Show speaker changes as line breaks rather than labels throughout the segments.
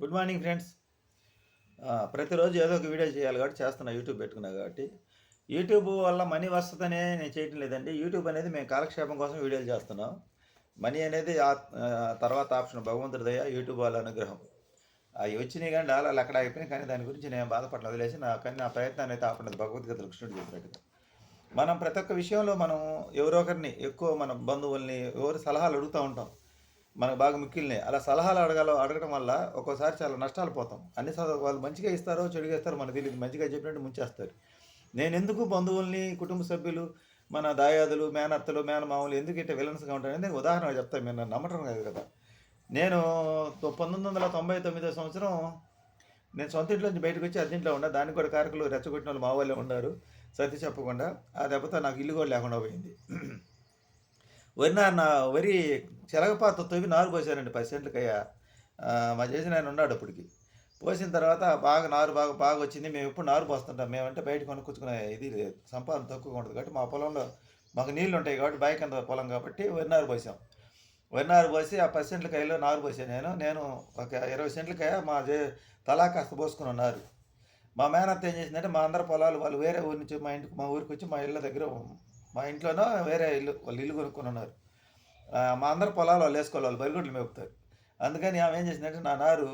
Good morning friends. ప్రతిరోజు ఏదో ఒక వీడియో చేయాలి కాబట్టి చేస్తున్నా యూట్యూబ్ పెట్టుకున్నా కాబట్టి. యూట్యూబ్ వల్ల మనీ వస్తుందనే నేను చేయటం లేదండి. యూట్యూబ్ అనేది మేము కాలక్షేపం కోసం వీడియోలు చేస్తున్నాం. మనీ అనేది ఆ- తర్వాత ఆప్షన్ భగవంతుడి దయ యూట్యూబ్ వాళ్ళ అనుగ్రహం. అవి వచ్చినాయి కానీ డాలర్లు అక్కడ అయిపోయినాయి కానీ దాని గురించి నేను బాధపడను వదిలేసి నా కానీ నా ప్రయత్నాన్ని అయితే ఆపలేదు భగవద్గీత కృష్ణుడు చెప్పినట్టుగా. మనం ప్రతి ఒక్క విషయంలో మనం ఎవరొకరిని ఎక్కువ మన బంధువుల్ని ఎవరు సలహాలు అడుగుతూ ఉంటాం. మనకు బాగా మిక్కిలినాయి అలా సలహాలు అడగాలో అడగడం వల్ల ఒక్కోసారి చాలా నష్టాలు పోతాం. అన్ని సల- వాళ్ళు మంచిగా ఇస్తారో చెడుగా ఇస్తారో మనకు తెలియదు మంచిగా చెప్పినట్టు ముంచేస్తారు. నేను ఎందుకు బంధువుల్ని కుటుంబ సభ్యులు మన దాయాదులు మేనత్తలు మేనమామలు ఎందుకు ఇట్లా విలన్స్గా ఉంటాయని నేను ఉదాహరణ చెప్తాను. మీరు నమ్మటం కాదు కదా. నేను పంతొమ్మిది వందల తొంభై తొమ్మిదో సంవత్సరం నేను సొంత ఇంట్లో నుంచి బయటకు వచ్చి అర్జెంట్లో ఉన్నా. దానికి కూడా కారకులు రెచ్చగొట్టిన వాళ్ళు మా వాళ్ళే ఉన్నారు. సత్య చెప్పకుండా. ఆ దెబ్బతో నాకు ఇల్లు కూడా లేకుండా పోయింది. వరి నా వరి చెలగపాత తవ్వి నారు పోసానండి పది సెంట్లకి అయ్యా మా చేసిన ఆయన ఉన్నాడు అప్పటికి. పోసిన తర్వాత బాగా నారు బాగా బాగా వచ్చింది. మేము ఎప్పుడు నారు పోస్తుంటాం. మేమంటే బయట కొనుక్కొచ్చుకునే ఇది లేదు. సంపాదన తక్కువగా ఉంటుంది కాబట్టి మా పొలంలో మాకు నీళ్ళు ఉంటాయి కాబట్టి బావి పొలం కాబట్టి వరి నారు పోసాం. వరి నారు పోసి ఆ పది సెంట్ల కాయలో నారు పోసాను నేను. నేను ఒక ఇరవై సెంట్లకాయ మా తలా కాస్త పోసుకుని ఉన్నారు మా మేనత్త ఏం చేసిందంటే మా అందరి పొలాలు వాళ్ళు వేరే ఊరి నుంచి మా ఇంటికి మా ఊరికి వచ్చి మా ఇళ్ళ దగ్గర మా ఇంట్లోనో వేరే ఇల్లు వాళ్ళు ఇల్లు కొనుక్కుని ఉన్నారు. మా అందరు పొలాలు వాళ్ళు వేసుకోవాలి వాళ్ళు బరిగొడ్లు మేపుతారు అందుకని ఆమె ఏం చేసిందంటే నా నారు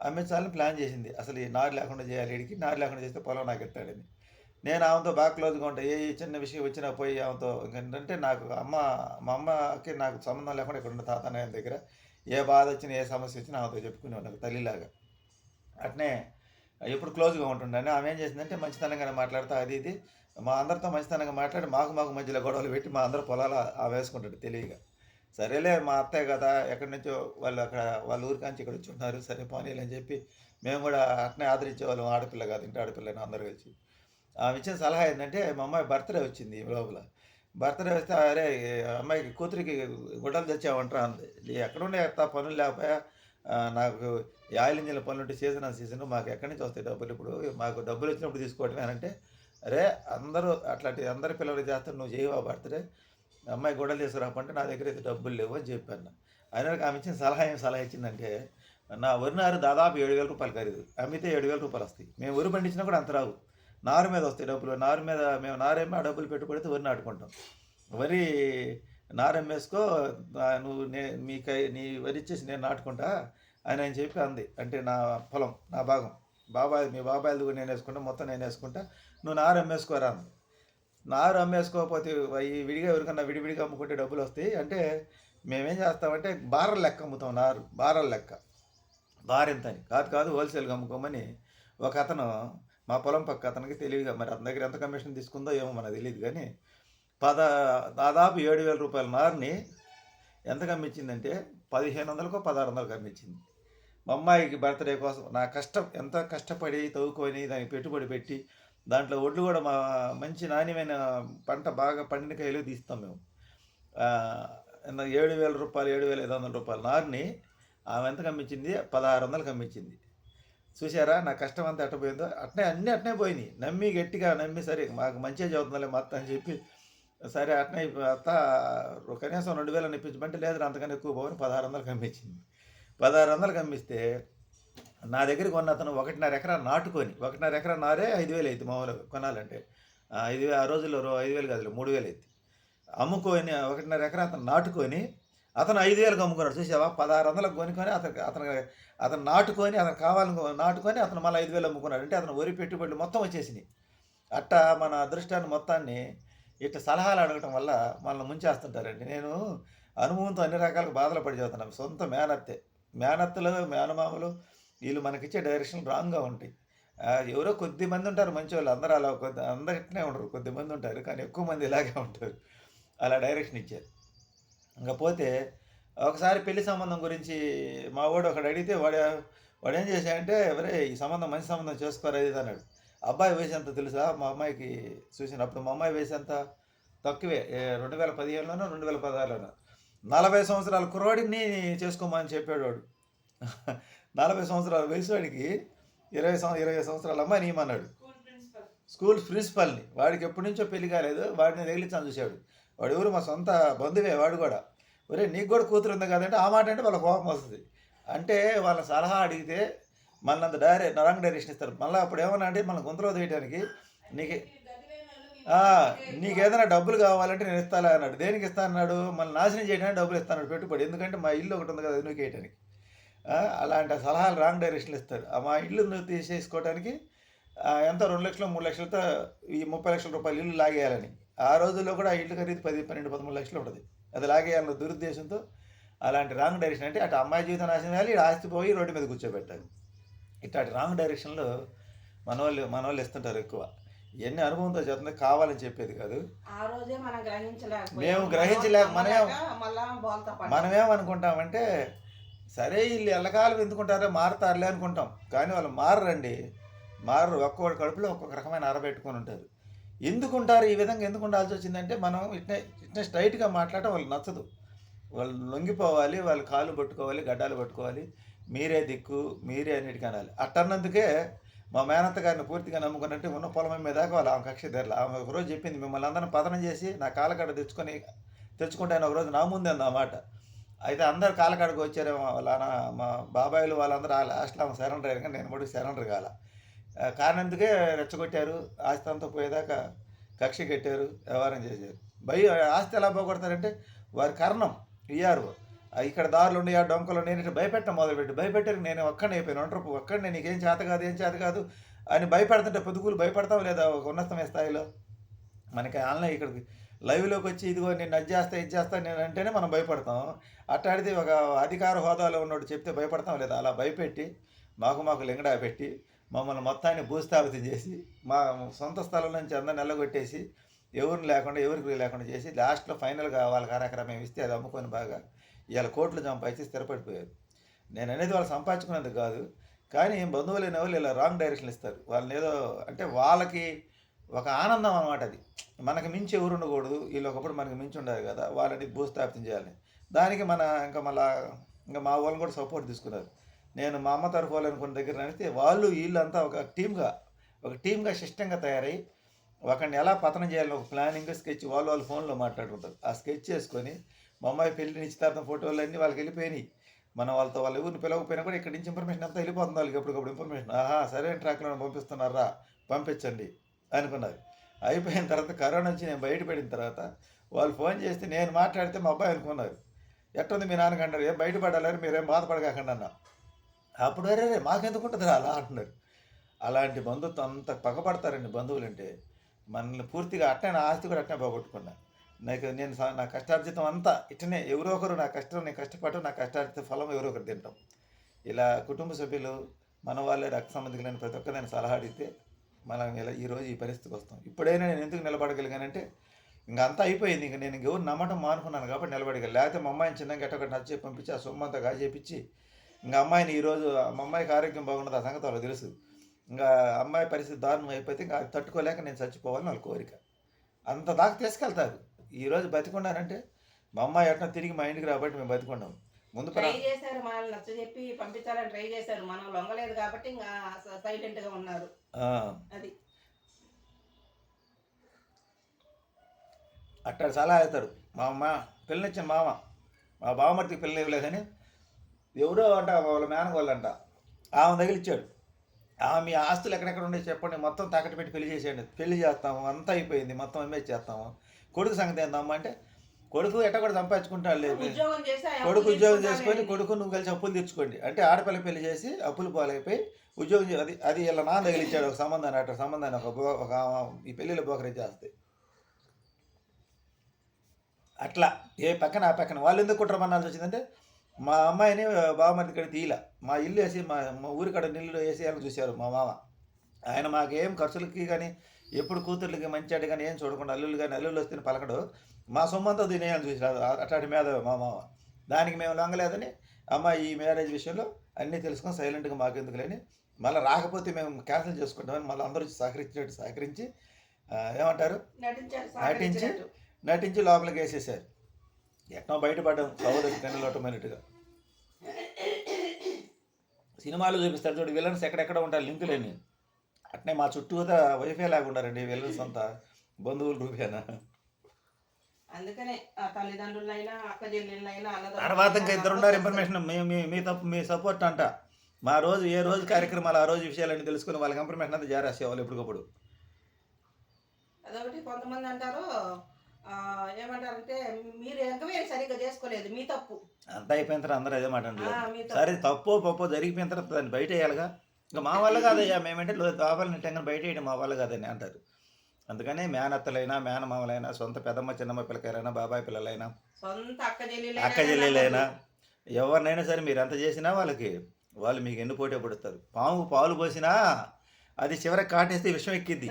అమ్మించాలని ప్లాన్ చేసింది. అసలు ఈ నారు లేకుండా చేయాలి ఇడికి నారు లేకుండా చేస్తే పొలం నాకు ఎత్తాడని నేను ఆమెతో బాగా క్లోజ్గా ఉంటా ఏ చిన్న విషయం వచ్చినా పోయి ఆమెతో ఏంటంటే నాకు అమ్మ మా అమ్మకి నాకు సంబంధం లేకుండా ఇక్కడ ఉన్న తాత నాయన దగ్గర ఏ బాధ వచ్చినా ఏ సమస్య వచ్చినా ఆమెతో చెప్పుకునే నాకు తల్లిలాగా. అట్నే ఎప్పుడు క్లోజ్గా ఉంటుండే ఆమె ఏం చేసిందంటే మంచితనంగానే మాట్లాడుతూ అది ఇది మా అందరితో మంచితనంగా మాట్లాడి మాకు మాకు మధ్యలో గొడవలు పెట్టి మా అందరు పొలాలు ఆ వేసుకుంటాడు తెలియక. సరేలే మా అత్తయ్య కదా ఎక్కడి నుంచో వాళ్ళు అక్కడ వాళ్ళ ఊరికాంచి ఇక్కడ వచ్చి ఉన్నారు సరే పోనీలు అని చెప్పి మేము కూడా అట్నే ఆదరించేవాళ్ళం. ఆడపిల్ల కాదు ఇంటి ఆడపిల్లని అందరూ కలిసి. ఆమె ఇచ్చిన సలహా ఏంటంటే మా అమ్మాయి బర్త్డే వచ్చింది ఈ లోపల. బర్త్డే వస్తే అరే అమ్మాయికి కూతురికి గుడ్డలు తెచ్చామంటారా అంది. ఎక్కడుండే ఎంత పనులు లేకపోయా? నాకు ఆయిల్ ఇంజిన్ల పనులు ఉంటే సీజన్ ఆ సీజన్ మాకు ఎక్కడి నుంచి వస్తాయి డబ్బులు ఇప్పుడు? మాకు డబ్బులు వచ్చినప్పుడు తీసుకోవటమే అని అంటే అరే అందరూ అట్లాంటి అందరి పిల్లలు చేస్తారు నువ్వు చేయవా బర్త్డే? అమ్మాయి గొడవలు తీసుకురాపంటే నా దగ్గర అయితే డబ్బులు లేవు అని చెప్పాను. ఆయన ఆమె ఇచ్చిన సలహా ఏం సలహా ఇచ్చిందంటే నా వరి నారు దాదాపు ఏడు వేల రూపాయలు ఖరీదు. అమ్మితే ఏడు వేల రూపాయలు వస్తాయి. మేము వరి పండించినా కూడా అంత రావు. నారు మీద వస్తాయి డబ్బులు. నారు మీద మేము నారేమో ఆ డబ్బులు పెట్టుకుంటే వరి నాటుకుంటాం. వరి నారమ్మేసుకో నువ్వు నే మీ కై నీ వరి ఇచ్చేసి నేను నాటుకుంటా అని ఆయన చెప్పి అంది. అంటే నా పొలం నా భాగం. బాబాయ్ మీ బాబాయ్ కూడా నేను వేసుకుంటా మొత్తం నేను వేసుకుంటా. నువ్వు నారు అమ్మేసుకోరా నారు అమ్మేసుకోకపోతే ఈ విడిగా ఎవరికన్నా విడివిడిగా అమ్ముకుంటే డబ్బులు వస్తాయి. అంటే మేమేం చేస్తామంటే బారల లెక్క అమ్ముతాం నారు బారల లెక్క. బార్ కాదు కాదు హోల్సేల్గా అమ్ముకోమని ఒక అతను మా పొలం పక్క అతనికి తెలివిగా మరి అతని దగ్గర ఎంత కమిషన్ తీసుకుందో ఏమో మనకు తెలియదు కానీ పద దాదాపు ఏడు వేల రూపాయల నారుని ఎంత కమ్మించిందంటే పదిహేను వందలకో పదహారు వందలకు అమ్మించింది మా అమ్మాయికి బర్త్డే కోసం నా కష్టం ఎంత కష్టపడి తవ్వుకొని దానికి పెట్టుబడి పెట్టి దాంట్లో ఒడ్లు కూడా మా మంచి నాణ్యమైన పంట బాగా పండిన కాయలు తీస్తాం మేము. ఏడు వేల రూపాయలు ఏడు వేల ఐదు వందల రూపాయలు నారుని ఆమె ఎంత కమ్మించింది? పదహారు వందలు కమ్మించింది. చూసారా నా కష్టం అంతా ఎట్ట పోయిందో? అట్నే అన్నీ అట్నే పోయినాయి. నమ్మి గట్టిగా నమ్మి సరే మాకు మంచిగా చదువుతుందిలే మొత్తం అని చెప్పి సరే అట్నే అత్త కనీసం రెండు వేలు అనిపించమంటే లేదు అంతకన్నా ఎక్కువ పోవని పదహారు వందలు కమ్మించింది. పదహారు వందలకు అమ్మిస్తే నా దగ్గర కొన్న అతను ఒకటిన్నర ఎకరా నాటుకొని ఒకటిన్నర ఎకరా నారే ఐదు వేలు అయితే మామూలుగా కొనాలంటే. ఐదు ఆ రోజుల్లో ఐదు వేలు కాదు మూడు వేలు అయితే అమ్ముకొని ఒకటిన్నర ఎకరా అతను నాటుకొని అతను ఐదు వేలకు అమ్ముకున్నాడు చూసావా? పదహారు వందలకు కొనుక్కొని అతను అతను అతను నాటుకొని అతను కావాలని నాటుకొని అతను మళ్ళీ ఐదు వేలు అమ్ముకున్నాడు. అంటే అతను వరి పెట్టుబడులు మొత్తం వచ్చేసినాయి. అట్టా మన అదృష్టాన్ని మొత్తాన్ని ఇట్లా సలహాలు అడగటం వల్ల మనల్ని ముంచేస్తుంటారండి. నేను అనుభవంతో అన్ని రకాల బాధలు పడి చదువుతున్నాను. సొంత మేనత్తే. మేనత్తలు మేనమామలు వీళ్ళు మనకిచ్చే డైరెక్షన్ రాంగ్గా ఉంటాయి. ఎవరో కొద్ది మంది ఉంటారు మంచి వాళ్ళు అందరూ అలా కొద్ది అందరికనే ఉండరు కొద్ది మంది ఉంటారు కానీ ఎక్కువ మంది ఇలాగే ఉంటారు. అలా డైరెక్షన్ ఇచ్చారు. ఇంకా పోతే ఒకసారి పెళ్ళి సంబంధం గురించి మా వాడు ఒకడు అడిగితే వాడు వాడు ఏం చేశాడంటే ఎవరే ఈ సంబంధం మంచి సంబంధం చేసుకోరా ఇది అన్నాడు. అబ్బాయి వయసు ఎంత తెలుసా? మా అమ్మాయికి చూసినప్పుడు మా అమ్మాయి వయసు ఎంత? తక్కువే. రెండు వేల పదిహేనులోనో రెండు వేల పదహారులోనో. నలభై సంవత్సరాల కుర్రాడిని చేసుకోమని చెప్పాడు వాడు. నలభై సంవత్సరాల వయసు వాడికి ఇరవై సంవ ఇరవై సంవత్సరాల అమ్మాయి నియమన్నాడు స్కూల్ ప్రిన్సిపల్ని. వాడికి ఎప్పటి నుంచో పెళ్ళి కాలేదు. వాడిని తగిలించాలని చూశాడు. వాడు ఎవరు? మా సొంత బంధువే వాడు కూడా. ఒరే నీకు కూడా కూతురు ఉంది కదంటే ఆ మాట అంటే వాళ్ళ కోపం వస్తుంది. అంటే వాళ్ళ సలహా అడిగితే మళ్ళీ అంత డైరెక్ట్ రాంగ్ డైరెక్షన్ ఇస్తారు. మళ్ళీ అప్పుడు ఏమన్నా అంటే మన గుంతలో తీయడానికి నీకు నీకేదైనా నీకు ఏదైనా డబ్బులు కావాలంటే నేను ఇస్తాలే అన్నాడు. దేనికి ఇస్తా అన్నాడు? మళ్ళీ నాశనం చేయడానికి డబ్బులు ఇస్తాను పెట్టుబడి. ఎందుకంటే మా ఇల్లు ఒకటి ఉంది కదా ఎన్నుకేయటానికి అలాంటి సలహాలు రాంగ్ డైరెక్షన్లు ఇస్తారు. ఆ మా ఇల్లు నువ్వు తీసేసుకోవడానికి ఎంత? రెండు లక్షలు మూడు లక్షలతో ఈ ముప్పై లక్షల రూపాయలు ఇల్లు లాగేయాలని. ఆ రోజుల్లో కూడా ఆ ఇల్లు ఖరీదు పది పన్నెండు పదమూడు లక్షలు ఉంటుంది. అది లాగేయాలన్న దురుద్దేశంతో అలాంటి రాంగ్ డైరెక్షన్ అంటే అటు అమ్మాయి జీవితం నాశనం చేయాలి ఆస్తి పోయి రోడ్డు మీద కూర్చోబెట్టాలి. ఇట్లాంటి రాంగ్ డైరెక్షన్లో మనవాళ్ళు మనవాళ్ళు ఇస్తుంటారు ఎక్కువ. ఇవన్నీ అనుభవంతో చెప్తుంది కావాలని చెప్పేది కాదు.
ఆ రోజే మనం.
మేము గ్రహించలేక మనమే-. మనమేమనుకుంటామంటే సరే వీళ్ళు ఎల్లకాలం ఎందుకుంటారో మారుతారులే అనుకుంటాం. కానీ వాళ్ళు మారరండి. మారరు. ఒక్కొక్క కడుపులో ఒక్కొక్క రకమైన అరబెట్టుకొని ఉంటారు. ఎందుకుంటారు? ఈ విధంగా ఎందుకు ఉండాల్సి వచ్చిందంటే మనం ఇట్నే ఇట్నే స్ట్రైట్గా మాట్లాడటం వాళ్ళకి నచ్చదు. వాళ్ళు లొంగిపోవాలి వాళ్ళు కాళ్ళు పట్టుకోవాలి గడ్డాలు పట్టుకోవాలి. మీరే దిక్కు మీరే అన్నిటికీ అనాలి. అట్టన్నందుకే మా మేనత్త గారిని పూర్తిగా నమ్ముకున్నట్టు ఉన్న పొలం మీద దాకా వాళ్ళు ఆమె కక్ష తెరల. ఆమె ఒకరోజు చెప్పింది మిమ్మల్ని అందరిని పతనం చేసి నా కాలకడ తెచ్చుకొని తెచ్చుకుంటాను ఒకరోజు నా ముందే అన్నమాట అయితే అందరు కాలకాడకు వచ్చారేమో వాళ్ళ నా- మా బాబాయిలు వాళ్ళందరూ ఆ లాస్ట్లో ఆమె సరెండర్ అయ్యారు కానీ నేను మటుకు సరెండర్ కాల. కారణం కారణందుకే రెచ్చగొట్టారు? ఆస్తి అంతా పోయేదాకా కక్ష కట్టారు వ్యవహారం చేశారు. భయ ఆస్తి ఎలా పోగొడతారంటే వారి కర్ణం ఇయ్యారు ఇక్కడ దారులు ఉన్నాయా ఆ డొంకలు నేను ఇట్లా భయపెట్టడం మొదలుపెట్టి భయపెట్టారు నేను ఒక్కడిని అయిపోయాను. ఒంటరిపు ఒక్కడిని నీకేం చేత కాదు ఏం చేత కాదు అని భయపెడుతుంటే పొదుగులు భయపడతావు లేదా ఒక ఉన్నతమైన స్థాయిలో? మనకి ఆన్లైన్ ఇక్కడికి లైవ్లోకి వచ్చి ఇదిగో నేను అది చేస్తా ఇది చేస్తా నేను అంటేనే మనం భయపడతాం. అట్టాడితే ఒక అధికార హోదాలో ఉన్నోడు చెప్తే భయపడతాం లేదా? అలా భయపెట్టి మాకు మాకు లింగడా పెట్టి మమ్మల్ని మొత్తాన్ని భూస్థాపితం చేసి మా సొంత స్థలం నుంచి అందరిని నెల్లగొట్టేసి ఎవరిని లేకుండా ఎవరికి లేకుండా చేసి లాస్ట్లో ఫైనల్గా వాళ్ళకి అరకర ఇస్తే అది అమ్ముకొని బాగా ఇవాళ కోట్లు సంపాదించి స్థిరపడిపోయారు. నేను అనేది వాళ్ళు సంపాదించుకునేది కాదు కానీ బంధువులు లేని వాళ్ళు ఇలా రాంగ్ డైరెక్షన్ ఇస్తారు. వాళ్ళని ఏదో అంటే వాళ్ళకి ఒక ఆనందం అన్నమాట అది. మనకు మించి ఎవరు ఉండకూడదు వీళ్ళు ఒకప్పుడు మనకి మించి ఉండాలి కదా వాళ్ళని భూస్థాపితం చేయాలి దానికి మన ఇంకా మళ్ళా ఇంకా మా వాళ్ళని కూడా సపోర్ట్ తీసుకున్నారు. నేను మా అమ్మ తరఫు వాళ్ళు అనుకున్న దగ్గర నడిస్తే వాళ్ళు వీళ్ళంతా ఒక టీమ్గా ఒక టీమ్గా సిస్టంగా తయారై ఒకరిని ఎలా పతనం చేయాలని ఒక ప్లానింగ్ స్కెచ్ వాళ్ళు వాళ్ళ ఫోన్లో మాట్లాడుకుంటారు. ఆ స్కెచ్ చేసుకొని మా అమ్మాయి పెళ్ళి నిశ్చితార్థం ఫోటోలు అన్నీ వాళ్ళకి వెళ్ళిపోయినాయి. మనం వాళ్ళతో వాళ్ళ ఊరిని పిలవకపోయినా కూడా ఇక్కడి నుంచి ఇన్ఫర్మేషన్ అంతా వెళ్ళిపోతుంది వాళ్ళకి. ఎప్పటికప్పుడు ఇన్ఫర్మేషన్ ఆహా సరైన ట్రాక్లో పంపిస్తున్నారా? పంపించండి అనుకున్నారు. అయిపోయిన తర్వాత కరోనా వచ్చి నేను బయటపడిన తర్వాత వాళ్ళు ఫోన్ చేస్తే నేను మాట్లాడితే మా అబ్బాయి అనుకున్నారు. ఎట్టుంది మీ నాన్నకంటారు ఏం బయటపడాలని మీరేం బాధపడకాకండి అన్నా. అప్పుడు అరే రే మాకెందుకు ఉంటుంది అలా అంటున్నారు. అలాంటి బంధుత్వం అంత పగపడతారండి బంధువులు అంటే మనల్ని పూర్తిగా అట్నే ఆస్తి కూడా అట్నే పోగొట్టుకున్నా. నాకు నేను సా- నా కష్టార్జితం అంతా ఇట్టనే ఎవరో ఒకరు నా కష్టం నేను కష్టపడటం నా కష్టార్జిత ఫలం ఎవరో ఒకరు తింటాం. ఇలా కుటుంబ సభ్యులు మన వాళ్ళే రక్త సంబంధికులైన ప్రతి ఒక్కరు నేను సలహా అడిగితే మనం ఇలా ఈరోజు ఈ పరిస్థితికి వస్తాం. ఇప్పుడైనా నేను ఎందుకు నిలబడగలిగానంటే ఇంకా అంతా అయిపోయింది. ఇంకా నేను ఎవరు నమ్మటం మానుకున్నాను కాబట్టి నిలబడగలి లేకపోతే మా అమ్మాయిని చిన్నగా ఎట్టొకటి నచ్చి పంపించి ఆ సొమ్ము అంతా కాజేపించి ఇంకా అమ్మాయిని ఈరోజు మా అమ్మాయికి ఆరోగ్యం బాగున్నది ఆ సంగతి వాళ్ళకి తెలుసు. ఇంకా అమ్మాయి పరిస్థితి దారుణం అయిపోతే ఇంకా తట్టుకోలేక నేను చచ్చిపోవాలని వాళ్ళ కోరిక. అంత దాకా తీసుకెళ్తారు. ఈరోజు బతికున్నారంటే మా అమ్మాయి ఎట్లా తిరిగి మా ఇంటికి రాబట్టి మేము బతికున్నాం. ముందు
ట్రై చేశారు మనల్ని నచ్చ చెప్పి పంపించాలని ట్రై చేశారు. మనం లొంగలేదు కాబట్టి ఇంకా సైలెంట్గా ఉన్నారు. అది.
అట్లా సలహా అవుతారు మా అమ్మ పిల్లనిచ్చిన మామ. మా బావమర్తికి పిల్లలు ఇవ్వలేదని ఎవరో అంట వాళ్ళ మేనగోళ్ళు అంట ఆమె తగిలిచ్చాడు. ఆమె మీ ఆస్తులు ఎక్కడెక్కడ ఉండే చెప్పండి. మొత్తం తాకట్టు పెట్టి పెళ్ళి చేసేయండి. పెళ్ళి చేస్తాము. అంతా అయిపోయింది. మొత్తం అమ్మేసి చేస్తాము. కొడుకు సంగతి ఏందమ్మా అంటే కొడుకు ఎట్ట కూడా సంపాదించుకుంటాడు లేదు. కొడుకు ఉద్యోగం. చేసుకొని కొడుకు నువ్వు కలిసి అప్పులు తెచ్చుకోండి అంటే ఆడపిల్ల పెళ్ళి చేసి అప్పులు పాలైపోయి ఉద్యోగం అది అది ఇలా నాన్న తగిలిచ్చాడు ఒక సంబంధాన్ని అట్ట సంబంధాన్ని ఒక ఒక ఈ పెళ్ళిలో బోకరీ చేస్తే. అట్లా. ఏ పక్కన ఆ పక్కన. వాళ్ళు ఎందుకు కుట్రమన్నాల్సి వచ్చిందంటే మా అమ్మాయిని బావమరిది కడ తీయల. మా ఇల్లు వేసి మా మా ఊరి కడ నీళ్ళు వేసేయాలని చూశారు మా మామ. ఆయన మాకేం ఖర్చులకి కానీ ఎప్పుడు కూతుర్లకి మంచాడు కానీ ఏం చూడకుండా అల్లుళ్ళు కానీ అల్లుళ్ళు వస్తే పలకడు. మా సొమ్మంతా తినేయాలని చూసారు అట్లాంటి మీద మా మామ. దానికి మేము లొంగలేదని అమ్మ ఈ మ్యారేజ్ విషయంలో అన్నీ తెలుసుకొని సైలెంట్గా మాకెందుకు లేని మళ్ళీ రాకపోతే మేము క్యాన్సిల్ చేసుకుంటామని మళ్ళీ అందరూ సహకరించినట్టు సహకరించి ఏమంటారు? నటించి. నటించి లోపలికి వేసేసారు. ఎట్నో బయటపడ్డాం సహోదరి కన్నులోటమైనట్టుగా సినిమాలు చూపిస్తారు చూడు విలన్స్ ఎక్కడెక్కడ ఉంటారు లింకులేని అట్నే మా చుట్టూతా వైఫై లాగా ఉండారండి విలన్స్ అంతా బంధువులు రూపేనా?
అందుకనే ఆ తల్లిదండ్రులైనా అక్క చెల్లెళ్ళైనా అన్నదమ్ములైనా
తర్వాత ఇంకా ఇద్దరు ఉన్నారు ఇన్ఫర్మేషన్ మీ తప్పు మీ సపోర్ట్ అంట. మా రోజు ఏ రోజు కార్యక్రమాలు ఆ రోజు విషయాలన్నీ తెలుసుకుని వాళ్ళకి ఇన్ఫర్మేషన్ అంతా జారేసేవాళ్ళు ఎప్పటికప్పుడు.
అదొకటి కొంతమంది అంటారు ఏమంటారంటే మీరు ఎంక్వైరీ సరిగ్గా చేసుకోలేదు మీ తప్పు.
అంతా అయిపోయిన తర్వాత అందరూ అదే మాట. సరే తప్పో పప్పో జరిగిపోయిన తర్వాత దాన్ని బయట వేయాలిగా ఇంకా మా వల్ల కాదయ్యా. మేమంటే లోపల నెట్టంగా బయట వేయడం మా వల్ల కాదని అంటారు. అందుకని మేనత్తలైనా మేనమామలైనా సొంత పెద్దమ్మ చిన్నమ్మ పిల్లకాయలైనా బాబాయ్ పిల్లలైనా
అక్క చెల్లెలైనా
ఎవరినైనా సరే మీరు ఎంత చేసినా వాళ్ళకి వాళ్ళు మీకు ఎన్ని పోటీ పడుతారు? పాము పాలు పోసినా అది చివరికి కాటేస్తే విషం ఎక్కిద్ది.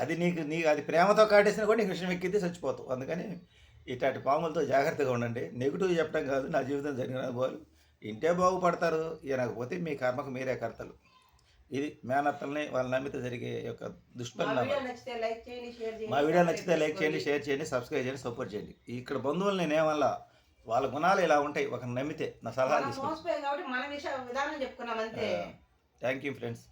అది నీకు నీకు అది ప్రేమతో కాటేసినా కూడా నీకు విషయం ఎక్కిద్ది చచ్చిపోతావు. అందుకని ఇట్లాంటి పాములతో జాగ్రత్తగా ఉండండి. నెగిటివ్ చెప్పడం కాదు నా జీవితం జరిగిన అనుభవాలు. ఇంటే బాగుపడతారు ఇనకపోతే మీ కర్మకు మీరే కర్తలు. ఇది మేనత్తల్ని వాళ్ళు నమ్మితే జరిగే యొక్క
మా
దుష్పరిణామాలు
వీడియో నచ్చితే లైక్ చేయండి షేర్ చేయండి
మా వీడియో
సబ్స్క్రైబ్
నచ్చితే లైక్ చేయండి. షేర్ చేయండి సబ్స్క్రైబ్ చేయండి సపోర్ట్ చేయండి. ఇక్కడ బంధువులు నేనేమల్లా వాళ్ళ గుణాలు ఇలా ఉంటాయి ఒక నమ్మితే నా
చెప్పుకున్నాం అంతే.
Thank you friends.